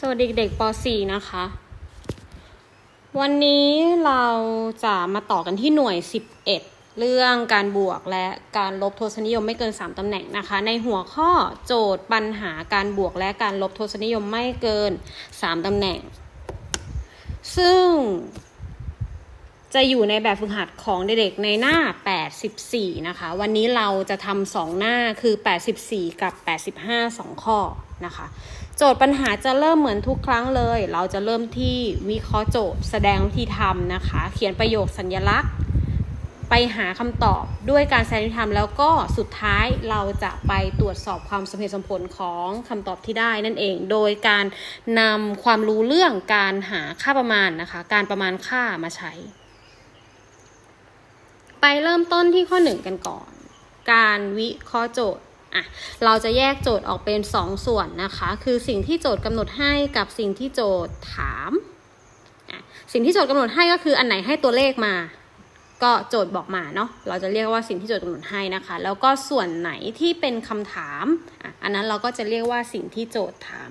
สวัสดีเด็กป .4 นะคะ วันนี้เราจะมาต่อกันที่หน่วย 11 เรื่องการบวกและการลบทศนิยมไม่เกิน 3ตำแหน่งนะคะ ในหัวข้อโจทย์ปัญหาการบวกและการลบทศนิยมไม่เกิน 3ตำแหน่ง ซึ่งจะอยู่ในแบบฝึกหัดของเด็กๆในหน้า 84 นะคะ วันนี้เราจะทำสองหน้าคือ 84 กับ 85 2 ข้อนะคะ โจทย์ปัญหาจะเริ่มเหมือนทุกครั้งเลย เราจะเริ่มที่วิเคราะห์โจทย์ แสดงวิธีทำนะคะ เขียนประโยคสัญลักษณ์ ไปหาคำตอบด้วยการแสดงวิธีทำแล้วก็สุดท้ายเราจะไปตรวจสอบความสมเหตุสมผลของคำตอบที่ได้นั่นเอง โดยการนำความรู้เรื่องการหาค่าประมาณนะคะ การประมาณค่ามาใช้ ไปเริ่มต้นที่ข้อหนึ่งกันก่อน การวิเคราะห์โจทย์ อะเราจะแยกโจทย์ออกเป็น 2 ส่วนนะคะ คือสิ่งที่โจทย์กำหนดให้กับสิ่งที่โจทย์ถามสิ่งที่โจทย์กำหนดให้ก็คืออันไหนให้ตัวเลขมา ก็โจทย์บอกมาเนาะเราจะเรียกว่าสิ่งที่โจทย์กำหนดให้นะคะ แล้วก็ส่วนไหนที่เป็นคำถามอันนั้นเราก็จะเรียกว่าสิ่งที่โจทย์ถาม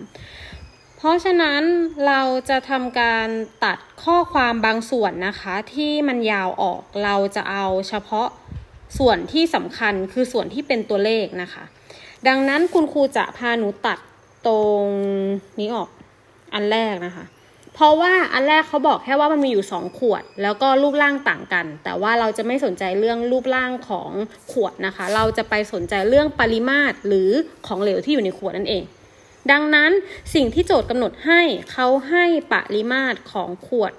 เพราะฉะนั้นเราจะทำการตัดข้อความบางส่วนนะคะ ที่มันยาวออกเราจะเอาเฉพาะ ส่วนที่สำคัญคือส่วนที่เป็นตัวเลขนะคะ ดังนั้นคุณครูจะพาหนูตัดตรงนี้ออกอันแรกนะคะ เพราะว่าอันแรกเขาบอกแค่ว่ามันมีอยู่2ขวด แล้วก็รูปร่างต่างกัน แต่ว่าเราจะไม่สนใจเรื่องรูปร่างของขวดนะคะ เราจะไปสนใจเรื่องปริมาตรหรือของเหลวที่อยู่ในขวดนั่นเองดังนั้นสิ่งที่โจทย์กำหนดให้เขาให้ปริมาตรของขวด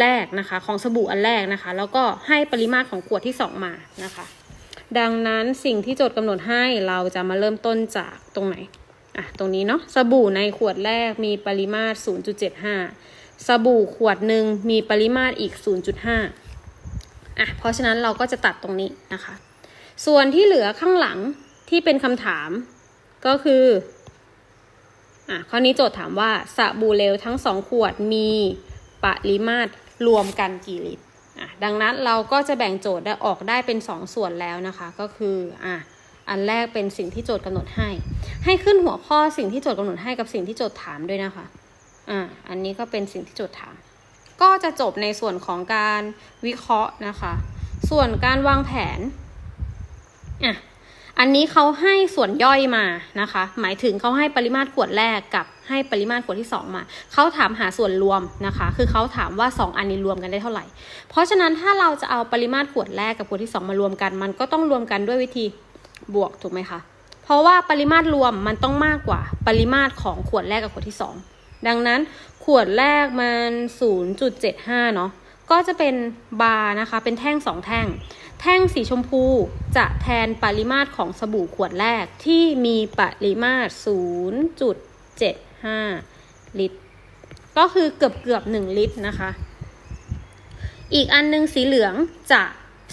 แรกนะคะ ของสบู่อันแรกนะคะ แล้วก็ให้ปริมาตรของขวดที่ 2 มานะคะ ดังนั้นสิ่งที่โจทย์กำหนดให้เราจะมาเริ่มต้นจากตรงไหนอะตรงนี้เนาะสบู่ในขวดแรกมีปริมาตร 0.75 สบู่ขวดหนึ่งมีปริมาตรอีก 0.5อะเพราะฉะนั้นเราก็จะตัดตรงนี้นะคะ ส่วนที่เหลือข้างหลังที่เป็นคำถามก็คืออะข้อนี้โจทย์ถามว่าสบู่เหลวทั้งสองขวดมีปริมาตร รวมกันกี่ลิตรอะดังนั้นเราก็จะแบ่งโจทย์ได้ออกได้เป็น 2ส่วนแล้วนะคะ ก็คืออะอันแรกเป็นสิ่งที่โจทย์กำหนดให้ ให้ขึ้นหัวข้อสิ่งที่โจทย์กำหนดให้กับสิ่งที่โจทย์ถามด้วยนะคะอะอันนี้ก็เป็นสิ่งที่โจทย์ถาม ก็จะจบในส่วนของการวิเคราะห์นะคะ ส่วนการวางแผนอะอันนี้เขาให้ส่วนย่อยมานะคะ หมายถึงเขาให้ปริมาตรขวดแรกกับ ให้ปริมาตรขวดที่ 2 มา เขาถามหาส่วนรวมนะคะ คือเขาถามว่า 2 อันนี้รวมกันได้เท่าไหร่ เพราะฉะนั้นถ้าเราจะเอาปริมาตรขวดแรกกับขวดที่ 2 มารวมกัน มันก็ต้องรวมกันด้วยวิธีบวกถูกไหมคะ เพราะว่าปริมาตรรวมมันต้องมากกว่าปริมาตรของขวดแรกกับขวดที่ 2 ดังนั้นขวดแรกมัน 0.75 เนาะ ก็จะเป็นบาร์นะคะ เป็นแท่ง 2 แท่ง แท่งสีชมพูจะแทนปริมาตรของสบู่ขวดแรกที่มีปริมาตร 0.75 ลิตร ก็คือเกือบเกือบ1ลิตรนะคะ อีกอันนึงสีเหลืองจะ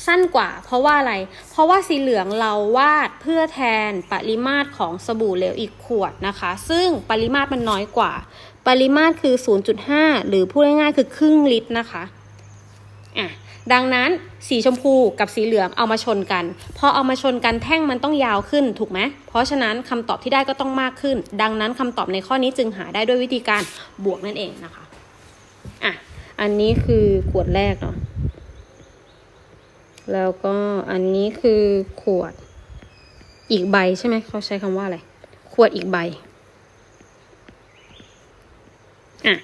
สั้นกว่า เพราะว่าอะไร เพราะว่าสีเหลืองเราวาดเพื่อแทนปริมาตรของสบู่เหลวอีกขวดนะคะ ซึ่งปริมาตรมันน้อยกว่า ปริมาตรคือ 0.5 หรือพูดง่ายๆคือครึ่งลิตรนะคะ อะ ดังนั้นสีชมพูกับสีเหลืองเอามาชนกัน พอเอามาชนกันแท่งมันต้องยาวขึ้นถูกไหมเพราะฉะนั้นคำตอบที่ได้ก็ต้องมากขึ้น ดังนั้นคำตอบในข้อนี้จึงหาได้ด้วยวิธีการบวกนั่นเองนะคะอะอันนี้คือขวดแรกเนาะแล้วก็อันนี้คือขวดอีกใบใช่ไหมเขาใช้คำว่าอะไรขวดอีกใบอะ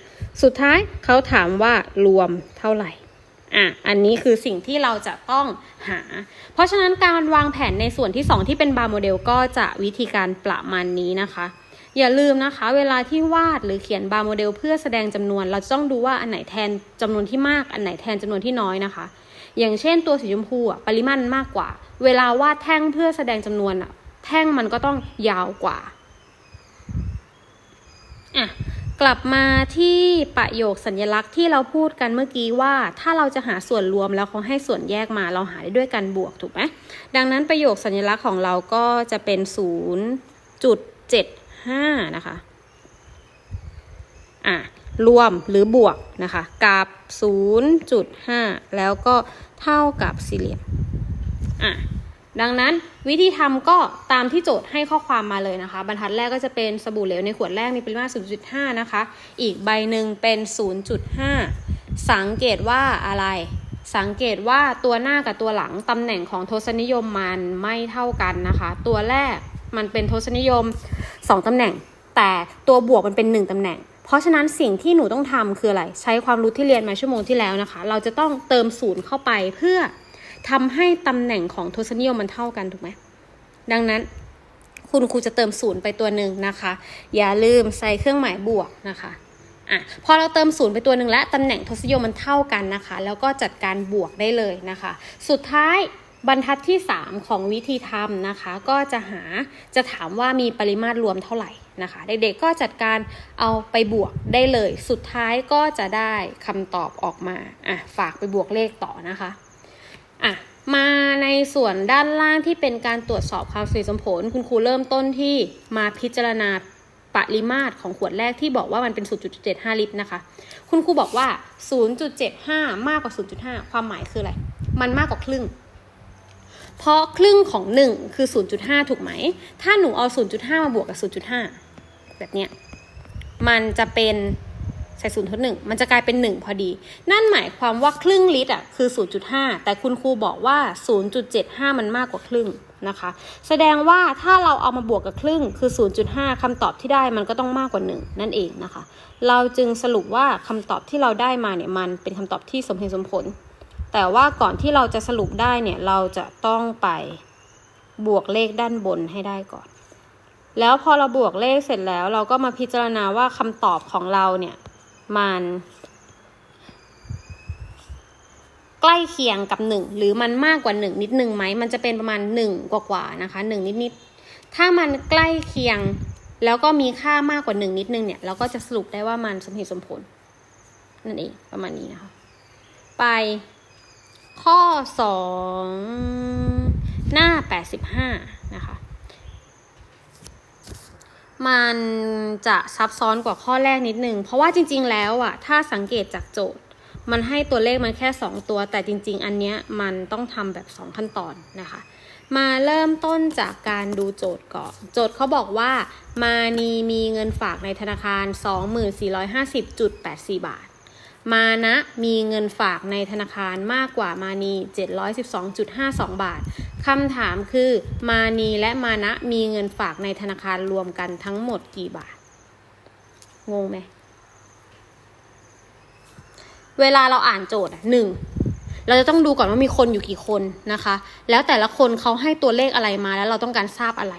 สุดท้ายเขาถามว่ารวมเท่าไหร่ อะอันนี้คือสิ่งที่เราจะต้องหา เพราะฉะนั้นการวางแผนในส่วนที่ 2 ที่เป็นบาร์โมเดลก็จะวิธีการประมาณนี้นะคะอย่าลืมนะคะ เวลาที่วาดหรือเขียนบาร์โมเดลเพื่อแสดงจำนวน เราจะต้องดูว่าอันไหนแทนจำนวนที่มาก อันไหนแทนจำนวนที่น้อยนะคะ อย่างเช่นตัวสีชมพูปริมาณมากกว่า เวลาวาดแท่งเพื่อแสดงจำนวนอะแท่งมันก็ต้องยาวกว่าอะ กลับมาที่ประโยคสัญลักษณ์ที่เราพูดกันเมื่อกี้ว่า ถ้าเราจะหาส่วนรวมแล้วเขาให้ส่วนแยกมาเราหาได้ด้วยการบวกถูกไหมดังนั้นประโยคสัญลักษณ์ของเราก็จะเป็น 0.75 นะคะอะรวมหรือบวกนะคะกับ 0.5 แล้วก็เท่ากับสี่เหลี่ยมอะ ดังนั้นวิธีทำก็ตามที่โจทย์ให้ข้อความมาเลยนะคะ บรรทัดแรกก็จะเป็นสบู่เหลวในขวดแรกมีปริมาตร0.5 นะคะ อีกใบหนึ่งเป็น 0.5 สังเกตว่าอะไร สังเกตว่าตัวหน้ากับตัวหลังตำแหน่งของทศนิยมมันไม่เท่ากันนะคะ ตัวแรกมันเป็นทศนิยม 2ตำแหน่ง แต่ตัวบวกมันเป็น 1ตำแหน่งเพราะฉะนั้นสิ่งที่หนูต้องทำคืออะไร ใช้ความรู้ที่เรียนมาชั่วโมงที่แล้วนะคะ เราจะต้องเติมศูนย์เข้าไปเพื่อ ทำให้ตำแหน่งของทศนิยมมันเท่ากันถูกไหมดังนั้น คุณครูจะเติมศูนย์ไปตัวหนึ่งนะคะ อย่าลืมใส่เครื่องหมายบวกนะคะอะพอเราเติมศูนย์ไปตัวหนึ่งและตำแหน่งทศนิยมมันเท่ากันนะคะ แล้วก็จัดการบวกได้เลยนะคะ สุดท้ายบรรทัดที่ 3 ของวิธีทำนะคะ ก็จะหาจะถามว่ามีปริมาตรรวมเท่าไหร่นะคะ เด็กๆก็จัดการเอาไปบวกได้เลย สุดท้ายก็จะได้คำตอบออกมาอะฝากไปบวกเลขต่อนะคะ อะมาในส่วนด้านล่างที่เป็นการตรวจสอบความสมเหตุสมผล คุณครูเริ่มต้นที่มาพิจารณาปริมาตรของขวดแรกที่บอกว่ามันเป็น 0.75 ลิตรนะคะ คุณครูบอกว่า 0.75 มากกว่า 0.5 ความหมายคืออะไร มันมากกว่าครึ่ง เพราะครึ่งของ 1 คือ 0.5 ถูกไหม ถ้าหนูเอา 0.5 มาบวกกับ 0.5 แบบเนี้ย มันจะเป็น ใส่ศูนย์ทดหนึ่งมันจะกลายเป็น 1 พอดี นั่นหมายความว่าครึ่งลิตรอะคือ 0.5 แต่คุณครูบอกว่า 0.75 มันมากกว่าครึ่งนะคะ แสดงว่าถ้าเราเอามาบวกกับครึ่งคือ 0.5คำตอบที่ได้มันก็ต้องมากกว่า 1 นั่นเองนะคะ เราจึงสรุปว่าคำตอบที่เราได้มาเนี่ยมันเป็นคำตอบที่สมเหตุสมผล แต่ว่าก่อนที่เราจะสรุปได้เนี่ยเราจะต้องไปบวกเลขด้านบนให้ได้ก่อนแล้วพอเราบวกเลขเสร็จแล้ว เราก็มาพิจารณาว่าคำตอบของเราเนี่ย มันใกล้เคียงกับหนึ่งหรือมันมากกว่าหนึ่งนิดนึงไหมมันจะเป็นประมาณหนึ่งกว่าๆนะคะหนึ่งนิดๆถ้ามันใกล้เคียงแล้วก็มีค่ามากกว่าหนึ่งนิดนึงเนี่ย เราก็จะสรุปได้ว่ามันสมเหตุสมผล นั่นเองประมาณนี้นะคะ ไปข้อสองหน้าแปดสิบห้านะคะ มันจะซับซ้อนกว่าข้อแรกนิดนึง เพราะว่าจริง ๆ แล้วอะถ้าสังเกตจากโจทย์ มันให้ตัวเลขมันแค่ 2 ตัว แต่จริง ๆ อันเนี้ยมันต้องทำแบบ 2 ขั้นตอนนะคะ มาเริ่มต้นจากการดูโจทย์ก่อน โจทย์เขาบอกว่า มานีมีเงินฝากในธนาคาร 2450.84 บาท มานะมีเงินฝากในธนาคารมากกว่ามานี712.52 บาท คำถามคือมานีและมานะมีเงินฝากในธนาคารรวมกันทั้งหมดกี่บาท งงไหม เวลาเราอ่านโจทย์หนึ่งเราจะต้องดูก่อนว่ามีคนอยู่กี่คนนะคะ แล้วแต่ละคนเขาให้ตัวเลขอะไรมาแล้วเราต้องการทราบอะไร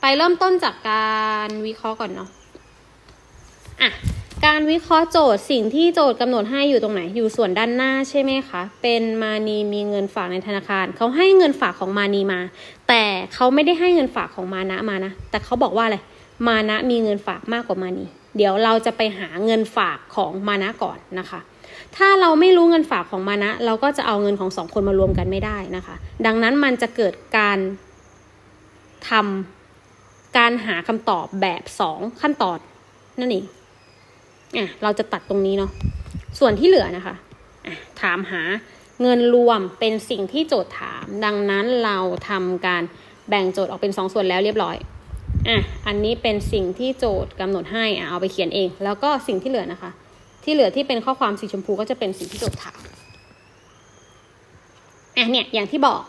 ไปเริ่มต้นจากการวิเคราะห์ก่อนเนาะอะ การวิเคราะห์โจทย์สิ่งที่โจทย์กำหนดให้อยู่ตรงไหน อยู่ส่วนด้านหน้าใช่ไหมคะ เป็นมานีมีเงินฝากในธนาคาร เขาให้เงินฝากของมานีมา แต่เขาไม่ได้ให้เงินฝากของมานะมานะ แต่เขาบอกว่าอะไร มานะมีเงินฝากมากกว่ามานีเดี๋ยวเราจะไปหาเงินฝากของมานะก่อนนะคะ ถ้าเราไม่รู้เงินฝากของมานะ เราก็จะเอาเงินของสองคนมารวมกันไม่ได้นะคะ ดังนั้นมันจะเกิดการทำการหาคำตอบแบบสองขั้นตอนนั่นเอง อะเราจะตัดตรงนี้เนาะส่วนที่เหลือนะคะะถามหาเงินรวมเป็นสิ่งที่โจทย์ถาม ดังนั้นเราทำการแบ่งโจทย์ออกเป็นสองส่วนแล้วเรียบร้อยอะอันนี้เป็นสิ่งที่โจทย์กำหนดให้อะเอาไปเขียนเอง แล้วก็สิ่งที่เหลือนะคะ ที่เหลือที่เป็นข้อความสีชมพูก็จะเป็นสิ่งที่โจทย์ถามอะเนี่ยอย่างที่บอก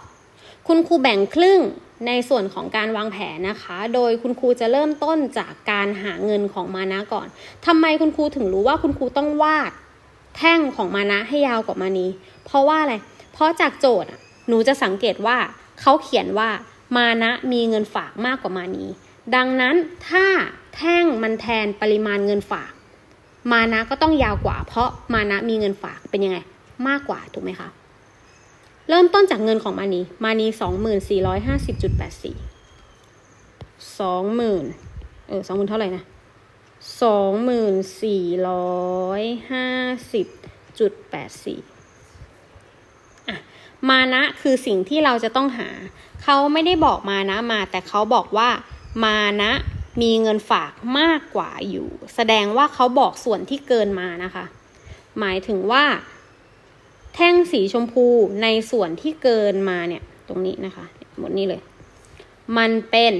คุณครูแบ่งครึ่ง ในส่วนของการวางแผนนะคะ โดยคุณครูจะเริ่มต้นจากการหาเงินของมานะก่อนทำไมคุณครูถึงรู้ว่าคุณครูต้องวาดแท่งของมานะให้ยาวกว่ามานีเพราะว่าอะไร เพราะจากโจทย์หนูจะสังเกตว่าเขาเขียนว่ามานะมีเงินฝากมากกว่ามานีดังนั้นถ้าแท่งมันแทนปริมาณเงินฝาก มานะก็ต้องยาวกว่า เพราะมานะมีเงินฝากเป็นยังไง มากกว่าถูกไหมคะ เริ่มต้นจากเงินของมานีมานีสองหมื่นสี่ร้อยห้าสิบจุดแปดสี่สองหมื่นเออสองหมื่นเท่าไหร่นะสองหมื่นสี่ร้อยห้าสิบจุดแปดสี่อะมานะคือสิ่งที่เราจะต้องหา เขาไม่ได้บอกมานะมา แต่เขาบอกว่ามานะมีเงินฝากมากกว่าอยู่ แสดงว่าเขาบอกส่วนที่เกินมานะคะ หมายถึงว่า แท่งสีชมพูในส่วนที่เกินมาเนี่ย ตรงนี้นะคะ หมดนี่เลย มันเป็น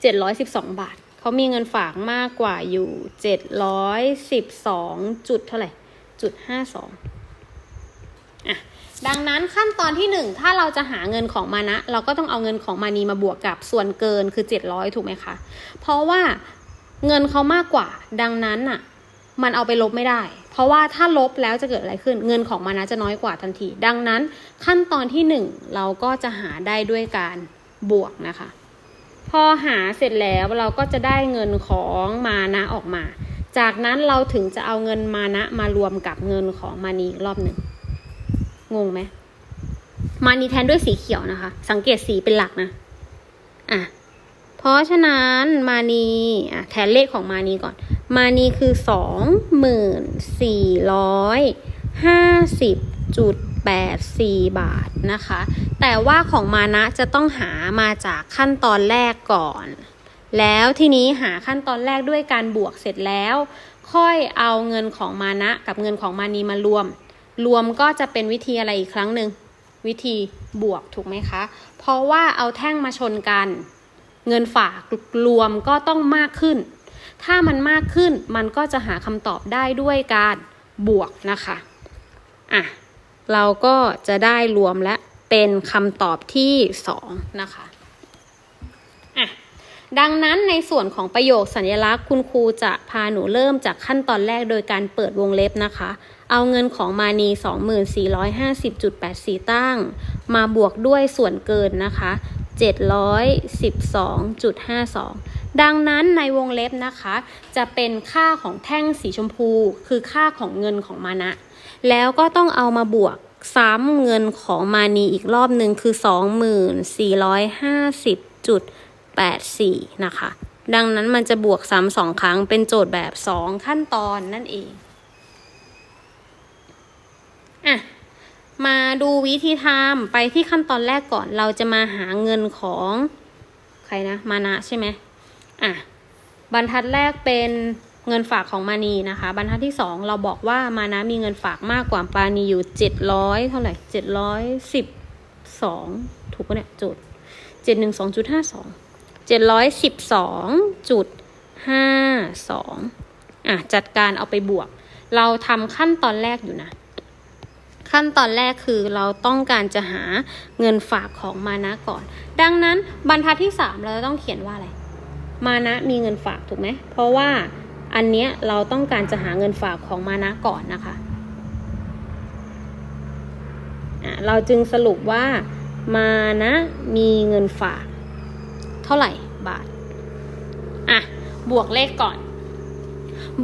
เจ็ดร้อยสิบสองบาท เขามีเงินฝากมากกว่าอยู่เจ็ดร้อยสิบสองจุดเท่าไหร่จุดห้าสองอะดังนั้นขั้นตอนที่หนึ่งถ้าเราจะหาเงินของมานะ เราก็ต้องเอาเงินของมานีมาบวกกับส่วนเกินคือเจ็ดร้อยถูกไหมคะ เพราะว่าเงินเขามากกว่า ดังนั้นอะ มันเอาไปลบไม่ได้ เพราะว่าถ้าลบแล้วจะเกิดอะไรขึ้น เงินของมานะจะน้อยกว่าทันที ดังนั้นขั้นตอนที่หนึ่งเราก็จะหาได้ด้วยการบวกนะคะ พอหาเสร็จแล้วเราก็จะได้เงินของมานะออกมา จากนั้นเราถึงจะเอาเงินมานะมารวมกับเงินของมานีอีกรอบหนึ่งงงไหมมานีแทนด้วยสีเขียวนะคะ สังเกตสีเป็นหลักนะอะเพราะฉะนั้นมานีอะแทนเลขของมานีก่อน มานีคือสองหมื่นสี่ร้อยห้าสิบจุดแปดสี่บาทนะคะ แต่ว่าของมานะจะต้องหามาจากขั้นตอนแรกก่อน แล้วทีนี้หาขั้นตอนแรกด้วยการบวกเสร็จแล้ว ค่อยเอาเงินของมานะกับเงินของมานีมารวม รวมก็จะเป็นวิธีอะไรอีกครั้งหนึ่งวิธีบวกถูกไหมคะ เพราะว่าเอาแท่งมาชนกัน เงินฝากรวมก็ต้องมากขึ้น ถ้ามันมากขึ้นมันก็จะหาคำตอบได้ด้วยการบวกนะคะอะเราก็จะได้รวมและเป็นคำตอบที่ 2 นะคะอะดังนั้นในส่วนของประโยคสัญลักษณ์คุณครูจะพาหนูเริ่มจากขั้นตอนแรกโดยการเปิดวงเล็บนะคะ เอาเงินของมานี 2450.84 ตั้ง มาบวกด้วยส่วนเกินนะคะ 712.52 ดังนั้นในวงเล็บนะคะ จะเป็นค่าของแท่งสีชมพู คือค่าของเงินของมานะ แล้วก็ต้องเอามาบวกซ้ำเงินของมานีอีกรอบหนึ่งคือ 2450.84 นะคะ ดังนั้นมันจะบวกซ้ำสองครั้งเป็นโจทย์แบบ 2 ขั้นตอนนั่นเองอะมาดูวิธีทำไปที่ขั้นตอนแรกก่อนเราจะมาหาเงินของใครนะ มานะใช่ไหม อะบรรทัดแรกเป็นเงินฝากของมานีนะคะ บรรทัดที่สองเราบอกว่ามานะมีเงินฝากมากกว่าปานีอยู่เจ็ดร้อยเท่าไหร่เจ็ดร้อยสิบสองถูกปะเนี่ยจทย์เจ็ดหนึ่งสองจุดห้าสองเจ็ดร้อยสิบสองจุดห้าสองอะจัดการเอาไปบวก เราทำขั้นตอนแรกอยู่นะ ขั้นตอนแรกคือเราต้องการจะหาเงินฝากของมานะก่อน ดังนั้นบรรทัดที่สามเราจะต้องเขียนว่าอะไร มานะมีเงินฝากถูกไหม เพราะว่าอันเนี้ยเราต้องการจะหาเงินฝากของมานะก่อนนะคะะเราจึงสรุปว่ามานะมีเงินฝาก เท่าไหร่บาท อะ บวกเลขก่อน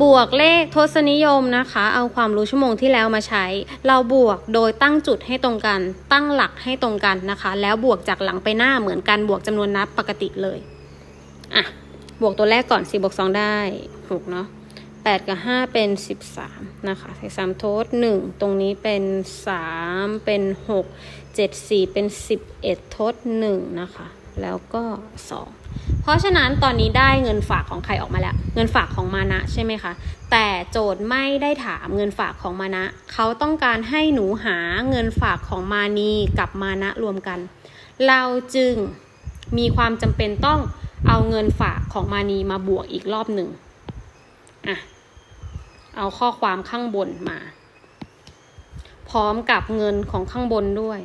บวกเลขทศนิยมนะคะ เอาความรู้ชั่วโมงที่แล้วมาใช้ เราบวกโดยตั้งจุดให้ตรงกัน ตั้งหลักให้ตรงกันนะคะ แล้วบวกจากหลังไปหน้าเหมือนกันบวกจำนวนนับปกติเลย อะ บวกตัวแรกก่อน4บวก2ได้6เนาะ8 กับ 5 เป็น 13 นะคะใส่3ทด1ตรงนี้เป็น 3 เป็น 6 7 4 เป็น 11ทด1นะคะ แล้วก็ 2 เพราะฉะนั้นตอนนี้ได้เงินฝากของใครออกมาแล้ว เงินฝากของมานะใช่ไหมคะ แต่โจทย์ไม่ได้ถามเงินฝากของมานะ เขาต้องการให้หนูหาเงินฝากของมานีกับมานะรวมกัน เราจึงมีความจำเป็นต้อง เอาเงินฝากของมานีมาบวกอีกรอบหนึ่งอะเอาข้อความข้างบนมา พร้อมกับเงินของข้างบนด้วย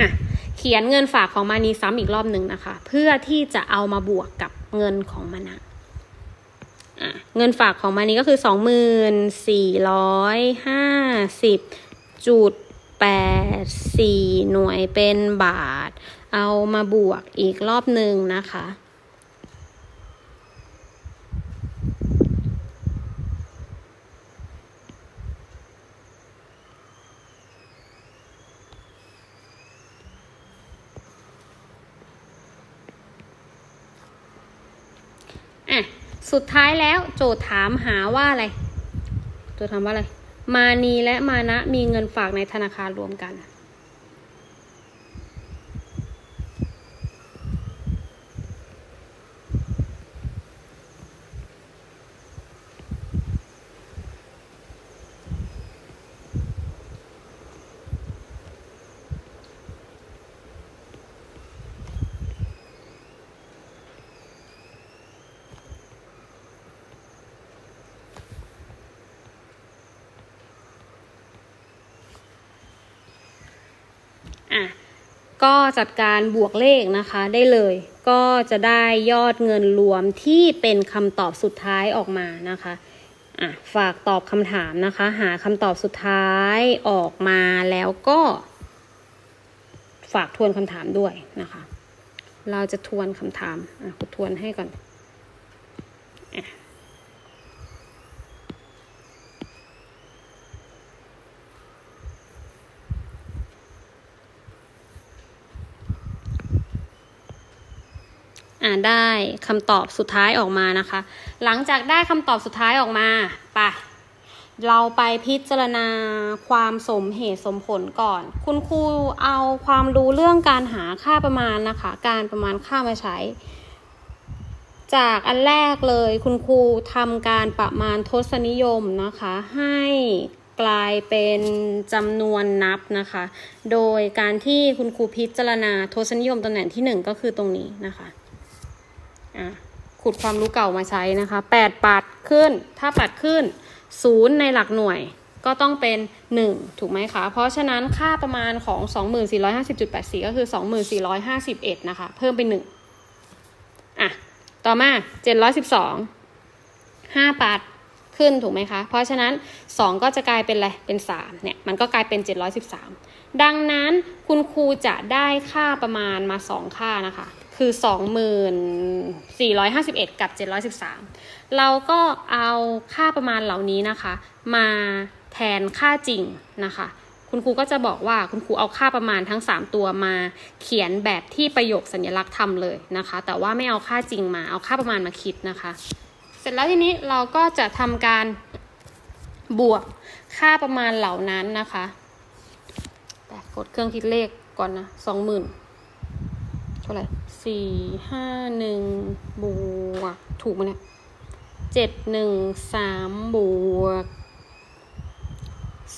อะเขียนเงินฝากของมานีซ้ำอีกรอบหนึ่งนะคะ เพื่อที่จะเอามาบวกกับเงินของมานะอะเงินฝากของมานีก็คือสองหมื่นสี่ร้อยห้าสิบจุดแปดสี่หน่วยเป็นบาท เอามาบวกอีกรอบหนึ่งนะคะ อะ สุดท้ายแล้วโจทย์ถามหาว่าอะไร โจทย์ถามว่าอะไร มานีและมานะมีเงินฝากในธนาคารรวมกัน ก็จัดการบวกเลขนะคะได้เลย ก็จะได้ยอดเงินรวมที่เป็นคำตอบสุดท้ายออกมานะคะอะฝากตอบคำถามนะคะ หาคำตอบสุดท้ายออกมาแล้วก็ ฝากทวนคำถามด้วยนะคะ เราจะทวนคำถามอะกูทวนให้ก่อน อ่าได้คำตอบสุดท้ายออกมานะคะ หลังจากได้คำตอบสุดท้ายออกมาไปเราไปพิจารณาความสมเหตุสมผลก่อน คุณครูเอาความรู้เรื่องการหาค่าประมาณนะคะ การประมาณค่ามาใช้ จากอันแรกเลยคุณครูทำการประมาณทศนิยมนะคะ ให้กลายเป็นจำนวนนับนะคะ โดยการที่คุณครูพิจารณาทศนิยมตำแหน่งที่หนึ่งก็คือตรงนี้นะคะอะ ขุดความรู้เก่ามาใช้นะคะแปดปัดขึ้น ถ้าปัดขึ้นศูนย์ในหลักหน่วยก็ต้องเป็น 1 ถูกไหมคะ เพราะฉะนั้นค่าประมาณของ 2450.84 ก็คือ 2451 นะคะ เพิ่มเป็น 1 อะ ต่อมา 712 5 ปัดขึ้นถูกไหมคะ เพราะฉะนั้น 2 ก็จะกลายเป็นอะไร เป็น 3 เนี่ย มันก็กลายเป็น 713 ดังนั้นคุณครูจะได้ค่าประมาณมา 2 ค่านะคะ คือ 2451 กับ 713 เราก็เอาค่าประมาณเหล่านี้นะคะ มาแทนค่าจริงนะคะ คุณครูก็จะบอกว่าคุณครูเอาค่าประมาณทั้ง 3 ตัวมาเขียนแบบที่ประโยคสัญลักษณ์ทำเลยนะคะ แต่ว่าไม่เอาค่าจริงมาเอาค่าประมาณมาคิดนะคะ เสร็จแล้วทีนี้เราก็จะทำการบวกค่าประมาณเหล่านั้นนะคะแต่กดเครื่องคิดเลขก่อนนะสองหมื่นเท่าไหร่ สี่ห้าหนึ่งบวก ถูกไหมเนี่ยเจ็ดหนึ่งสามบวก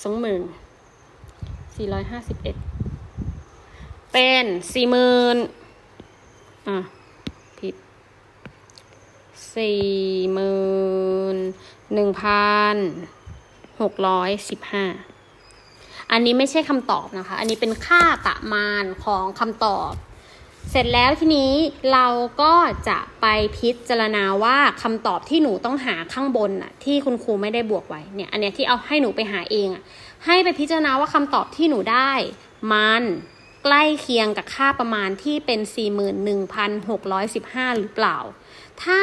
สองหมื่นสี่ร้อยห้าสิบเอ็ดเป็นสี่หมื่นอะ ผิดสี่หมื่นหนึ่งพันหกร้อยสิบห้าอันนี้ไม่ใช่คำตอบนะคะ อันนี้เป็นค่าประมาณของคำตอบ เสร็จแล้วทีนี้เราก็จะไปพิจารณาว่าคำตอบที่หนูต้องหาข้างบนน่ะที่คุณครูไม่ได้บวกไว้เนี่ยอันเนี้ยที่เอาให้หนูไปหาเองอะให้ไปพิจารณาว่าคำตอบที่หนูได้ มันใกล้เคียงกับค่าประมาณที่เป็น 41,615 หรือเปล่า ถ้า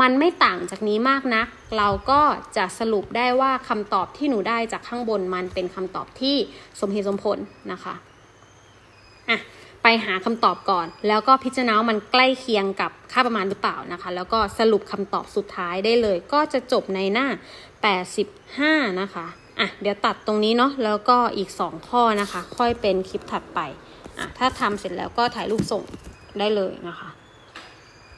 มันไม่ต่างจากนี้มากนัก เราก็จะสรุปได้ว่าคำตอบที่หนูได้จากข้างบนมันเป็นคำตอบที่สมเหตุสมผลนะคะ อะ ไปหาคำตอบก่อน แล้วก็พิจารณามันใกล้เคียงกับค่าประมาณหรือเปล่านะคะ แล้วก็สรุปคำตอบสุดท้ายได้เลย ก็จะจบในหน้า 85 นะคะอะเดี๋ยวตัดตรงนี้เนาะแล้วก็อีก 2 ข้อนะคะ ค่อยเป็นคลิปถัดไปอะถ้าทำเสร็จแล้วก็ถ่ายรูปส่งได้เลยนะคะ